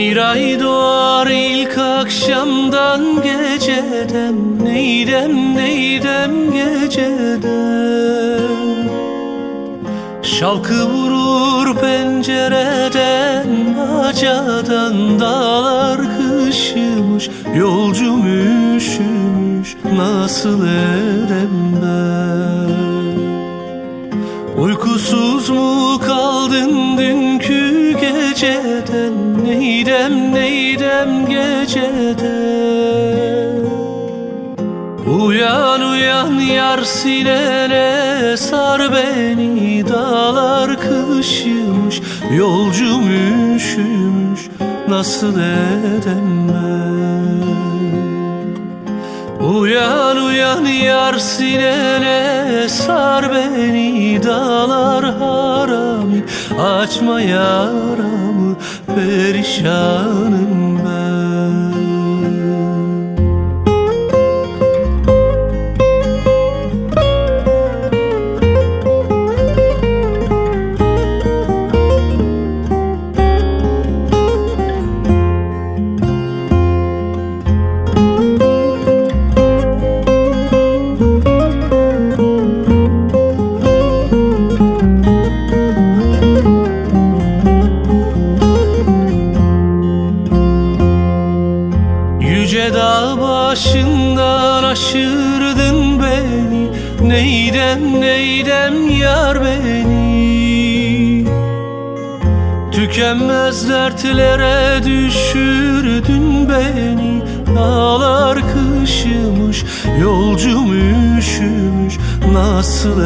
ay doğar ilk akşamdan geceden. Neydem neydem geceden? Şalkı vurur pencereden Bacadan dağlar kışımış. Yolcum üşümüş Nasıl edem ben Uykusuz mu kaldın dünkü geceden? Neydem neydem geceden? Uyan uyan yar sinene sar beni Dağlar kışımış. Yolcum üşümüş Nasıl edem ben Uyan uyan yar sinene sar beni Dağlar harami açma yaramı Perişanım Yüce dağ başından aşırdın beni. Neydem neydem yar beni? Tükenmez dertlere düşürdün beni. Dağlar kışımış, yolcum üşümüş. Nasıl